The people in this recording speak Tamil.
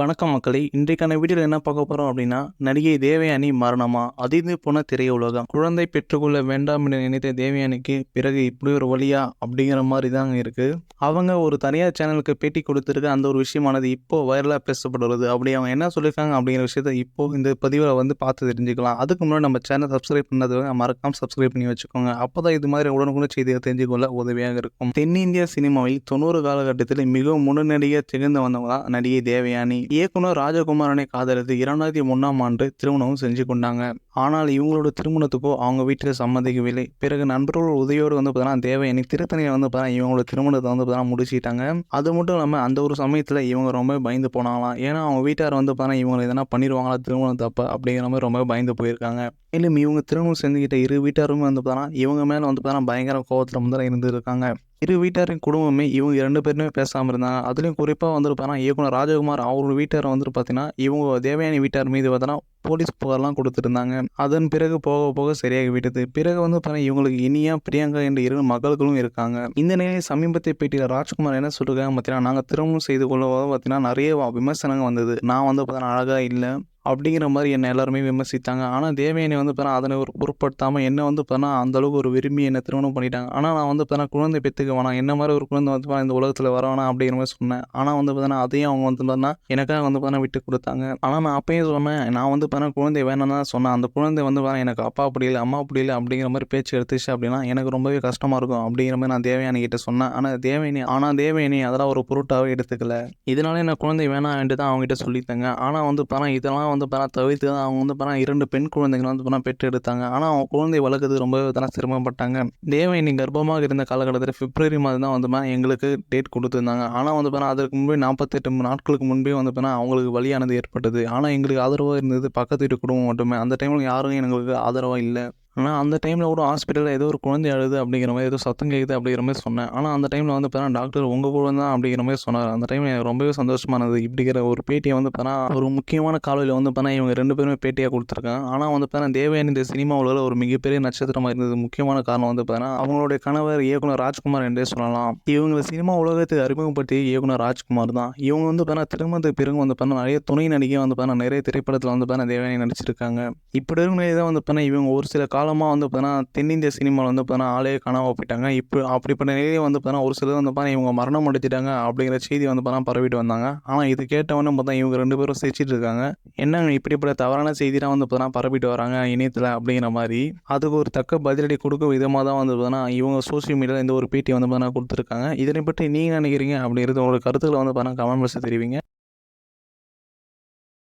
வணக்கம் மக்களே. இன்றைக்கான வீடியோவில் என்ன பார்க்க போகிறோம் அப்படின்னா நடிகை தேவயானி மரணமா? அதிர்ந்து போன திரையுலகம். குழந்தை பெற்றுக்கொள்ள வேண்டாம் என்று நினைத்த தேவயானிக்கு பிறகு இப்படி ஒரு வழியா? அப்படிங்கிற மாதிரி தாங்க இருக்குது அவங்க ஒரு தனியார் சேனலுக்கு பேட்டி கொடுத்துருக்க. அந்த ஒரு விஷயமானது இப்போ வைரலாக பேசப்படுறது அப்படி அவங்க என்ன சொல்லியிருக்காங்க அப்படிங்கிற விஷயத்த இப்போ இந்த பதிவில் வந்து பார்த்து தெரிஞ்சுக்கலாம். அதுக்கு முன்னாடி நம்ம சேனல் சப்ஸ்கிரைப் பண்ணது மறக்காமல் சப்ஸ்கிரைப் பண்ணி வச்சுக்கோங்க. அப்போ தான் இது மாதிரி உடனுக்குடன் செய்தியை தெரிஞ்சுக்கொள்ள உதவியாக இருக்கும். தென்னிந்திய சினிமாவில் தொண்ணூறு காலகட்டத்தில் மிகவும் முன்னணியாக திகழ்ந்து வந்தவங்க தான் நடிகை தேவயானி. இயக்குனர் ராஜகுமாரனை காதலித்து இரண்டாயிரத்தி ஒன்றாம் ஆண்டு திருமணமும் செஞ்சு கொண்டாங்க. ஆனால் இவங்களோட திருமணத்துக்கோ அவங்க வீட்டில் சம்மதிக்கவில்லை. பிறகு நண்பர்களோட உதவியோடு வந்து பார்த்தீங்கன்னா தேவயானி திருத்தணியில் வந்து பார்த்தீங்கன்னா இவங்களோட திருமணத்தை வந்து பார்த்தீங்கன்னா முடிச்சிட்டாங்க அது மட்டும் இல்லாமல் அந்த ஒரு சமயத்தில் இவங்க ரொம்ப பயந்து போனாங்களாம். ஏன்னா அவங்க வீட்டார் வந்து பார்த்தீங்கன்னா இவங்களை எதனா பண்ணிடுவாங்களா திருமணம் தப்ப அப்படிங்கிற மாதிரி ரொம்ப பயந்து போயிருக்காங்க. மேலும் இவங்க திருமணம் செஞ்சுக்கிட்ட இரு வீட்டாருமே வந்து பார்த்தீங்கன்னா இவங்க மேலே வந்து பார்த்தீங்கன்னா பயங்கர கோபத்தில் வந்து இருந்திருக்காங்க. இரு வீட்டாரின் குடும்பமே இவங்க இரண்டு பேருமே பேசாமல் இருந்தாங்க. அதுலேயும் குறிப்பாக வந்துட்டு பார்த்தீங்கன்னா இயக்குனர் ராஜகுமார் அவரோட வீட்டார் வந்துட்டு பார்த்தீங்கன்னா இவங்க தேவயானி வீட்டார் மீது பார்த்தீங்கன்னா போலீஸ் புகார்லாம் கொடுத்துருந்தாங்க. அதன் பிறகு போக போக சரியாகி விட்டது பிறகு வந்து பார்த்தீங்கன்னா இவங்களுக்கு இனியா பிரியங்கா என்ற இரு மகள்களும் இருக்காங்க. இந்த நிலையில் சமீபத்தை பேட்டியில் ராஜ்குமார் என்ன சொல்லிருக்காங்க பார்த்தீங்கன்னா நாங்கள் திருமணம் செய்து கொள்ள பார்த்தீங்கன்னா நிறைய விமர்சனங்கள் வந்தது. நான் வந்து பார்த்தீங்கன்னா அழகாக இல்லை. அப்படிங்கிற மாதிரி என்னை எல்லாருமே விமர்சித்தாங்க ஆனால் தேவயானி வந்து பார்த்தா அதனை ஒரு பொருட்படுத்தாமல் என்ன வந்து பார்த்தா அந்தளவுக்கு ஒரு விரும்பி என்னை திருமணம் பண்ணிட்டாங்க ஆனால் நான் வந்து பார்த்தா குழந்தை பெற்றுக்க வேணாம் என்ன மாதிரி ஒரு குழந்தை வந்து இந்த உலகத்தில் வர வேணாம் அப்படிங்கிற மாதிரி சொன்னேன் ஆனால் வந்து பார்த்தா அதையும் அவங்க வந்து பார்த்தா எனக்காக வந்து பார்த்தா விட்டு கொடுத்தாங்க ஆனால் நான் அப்பயும் சொன்னேன் நான் வந்து பார்த்தா குழந்தை வேணும்னு தான் சொன்னேன் அந்த குழந்தை வந்து பார்த்தா எனக்கு அப்பா பிடிக்கல அம்மா பிடிக்கல அப்படிங்கிற மாதிரி பேச்சு எடுத்துச்சு அப்படின்னா எனக்கு ரொம்பவே கஷ்டமாக இருக்கும் அப்படிங்கிற மாதிரி நான் தேவயானி கிட்ட சொன்னேன் ஆனால் தேவயானி ஆனால் தேவயானி அதெல்லாம் ஒரு பொருட்டாகவே எடுத்துக்கல இதனால என்ன குழந்தை வேணாம் தான் அவங்ககிட்ட சொல்லித்தாங்க ஆனால் வந்து பார்த்தா இதெல்லாம் வந்து பார்த்தா தவிர்த்து தான் அவங்க வந்து பார்த்தா இரண்டு பெண் குழந்தைகள் வந்து பார்த்தா பெற்று எடுத்தாங்க. ஆனால் அவங்க குழந்தை வளர்க்குறது ரொம்பவே தானே சிரமப்பட்டாங்க. தேவயானி கர்ப்பமாக இருந்த காலகட்டத்தில் பிப்ரவரி மாதம் தான் வந்து பார்த்தா எங்களுக்கு டேட் கொடுத்துருந்தாங்க. ஆனால் வந்து பார்த்தா அதற்கு முன்பே நாற்பத்தெட்டு நாட்களுக்கு முன்பே வந்து பார்த்தா அவங்களுக்கு வழியானது ஏற்பட்டது. ஆனால் எங்களுக்கு ஆதரவாக இருந்தது பக்கத்து வீட்டு குடும்பம் மட்டுமே. அந்த டைமில் யாரும் எங்களுக்கு ஆதரவாக இல்லை. ஆனால் அந்த டைமில் கூட ஹாஸ்பிட்டலில் ஏதோ ஒரு குழந்தை அழுது அப்படிங்கிற மாதிரி ஏதோ சத்தம் கேட்குது அப்படிங்கிற மாதிரி சொன்னேன் ஆனால் அந்த டைமில் வந்து பார்த்தா டாக்டர் உங்கள் குழந்தை தான் அப்படிங்கிற மாதிரி சொன்னார் அந்த டைம் எனக்கு ரொம்பவே சந்தோஷமானது இப்படிங்கிற ஒரு பேட்டியை வந்து பார்த்தா ஒரு முக்கியமான காலையில் வந்து பார்த்தா இவங்க ரெண்டு பேருமே பேட்டியாக கொடுத்துருக்காங்க ஆனால் வந்து பார்த்தா தேவயானி இந்த சினிமா உலகில் ஒரு மிகப்பெரிய நட்சத்திரமாக இருந்தது முக்கியமான காரணம் வந்து பார்த்தா அவங்களுடைய கணவர் இயக்குனர் ராஜ்குமார் என்றே சொல்லலாம் இவங்களை சினிமா உலகத்துக்கு அறிமுகப்படுத்தி இயக்குனர் ராஜ்குமார் தான் இவங்க வந்து பார்த்தா திருமணத்துக்கு பிறகு வந்து பார்த்தா நிறைய துணை நடிகை வந்து பார்த்தா நிறைய திரைப்படத்தில் வந்து பார்த்தா தேவயானி நடிச்சிருக்காங்க இப்படி இருக்கும் தான் வந்து பார்த்தா இவங்க ஒரு சில காலமாக வந்து பார்த்தீங்கன்னா தென்னிந்திய சினிமாவில் வந்து பார்த்தீங்கன்னா ஆளே காணாமல் போயிட்டாங்க இப்போ அப்படிப்பட்ட நிலையிலே வந்து பார்த்தீங்கன்னா ஒரு சிலர் வந்து பார்த்தா இவங்க மரணம் அடைச்சிட்டாங்க அப்படிங்கிற செய்தி வந்து பார்த்தா பரவிட்டு வந்தாங்க ஆனால் இது கேட்டவொன்னே பார்த்தா இவங்க ரெண்டு பேரும் சிரிச்சிட்டு இருக்காங்க என்னங்க இப்படிப்பட்ட தவறான செய்திலாம் வந்து பார்த்தீங்கன்னா பரவிட்டு வராங்க இணையத்தில் அப்படிங்கிற மாதிரி அதுக்கு ஒரு தக்க பதிலடி கொடுக்க விதமாக தான் வந்து பார்த்தீங்கன்னா இவங்க சோசியல் மீடியாவில் இந்த ஒரு பேட்டி வந்து பார்த்தீங்கன்னா கொடுத்துருக்காங்க இதனை பற்றி நீங்கள் நினைக்கிறீங்க அப்படிங்கிறது உங்களோட கருத்துக்களை வந்து பார்த்தீங்கன்னா கமெண்ட் பாக்ஸில் தெரிவிங்க